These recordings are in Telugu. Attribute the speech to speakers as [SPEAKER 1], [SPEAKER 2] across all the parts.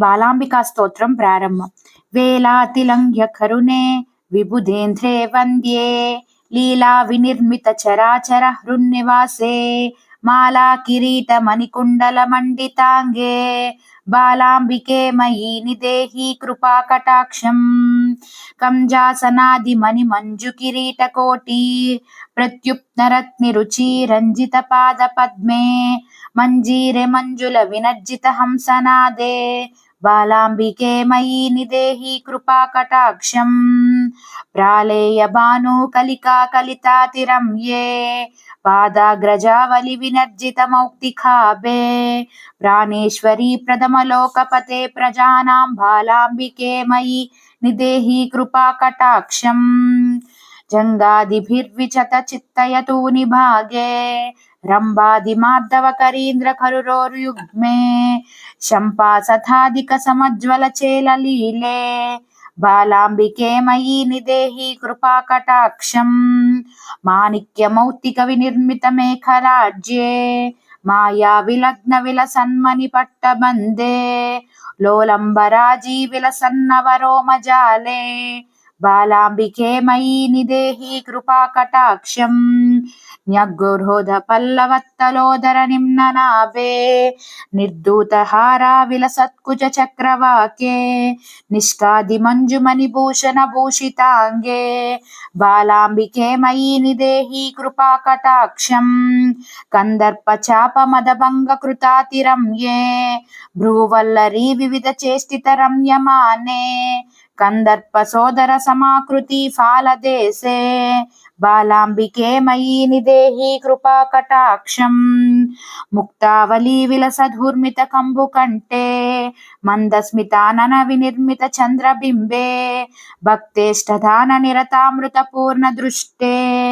[SPEAKER 1] బాలాంబికా స్తోత్రం ప్రారంభం వేలాతిలంఘ్య కరుణే విబుధేంద్రే వంద్యే లీలా వినిర్మిత చరాచర హృన్నివాసే మాలా కిరీట మణికుండల మండితాంగే బాలాంబికే మయీ నిదేహి కృపా కటాక్షం కంజాసనాది మణి మంజు కిరీట కోటి ప్రత్యుప్నరత్ని రుచి రంజిత పాద పద్మే మంజీరే మంజుల వినర్జిత హంసనాదే బాలాంబికే మయీ నిదేహి కృపా కటాక్షం. ప్రాళేయ భాను కలికా కలితాతిరమ్యే పాదాగ్రజావలి వినర్జిత మౌక్తికాభే ప్రాణేశ్వరీ ప్రథమలోకపతే ప్రజానాం బాలాంబికే మయి నిదేహి కృపా కటాక్షం. జంగాదిభిర్విచత చిత్తయతూని భాగే రంభాదిమార్దవ కరీంద్ర కరురోర్యుగ్మే శంపాసథాదిక సమజ్వల చేలలీలే బాలాంబికే మయీ నిదేహి కృపా కటాక్షం. మాణిక్యమౌక్తిక వినిర్మిత మేఖరాజ్యే మాయా విలగ్న విలసన్మని పట్టబందే లోలంబరాజీ విలసన్నవరోమజాలే బాలాంబికే మయీ నిదేహి కృపా కటాక్షం న్యగ్గుర్హోధ పల్లవత్తలోదర నిమ్ననాభే నిర్దూతహారా విలసత్కుజ చక్రవాకే నిష్కాది మంజుమణి భూషణ భూషితాంగే బాలాంబికే మయీ నిదేహి కృపా కటాక్షం కందర్ప చాప మదభంగ కృతాతిరమ్యే భ్రూవల్లరీ వివిధ చేష్టిత రమ్యమానే కందర్ప సోదర సమాకృతి ఫాలదేశే బాలాంబికే మయీ నిదేహి కృపా కటాక్షం. ముక్తావళీ విలసధూర్మిత కంబు కంటే. మందస్మితానన వినిర్మిత చంద్రబింబే. భక్తేష్టధాన నిరతామృత పూర్ణ దృష్టే.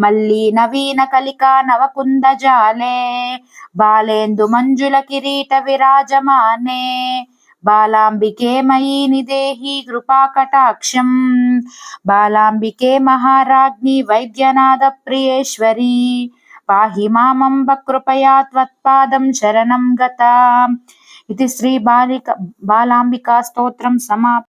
[SPEAKER 1] మళ్ళీ నవీన కలిక నవకుంద జాలే. బాలేందు మంజుల కిరీట విరాజమానే. బాలాంబికే మయీని దేహి కృపా కటాక్షం. బాలాంబికే మహారాజ్ఞి వైద్యనాథ ప్రియేశ్వరి. పాహి మామంబ కృపయా త్వత్పాదం శరణం గత. ఇది శ్రీ బాలిక బాలాంబికా స్తోత్రం సమా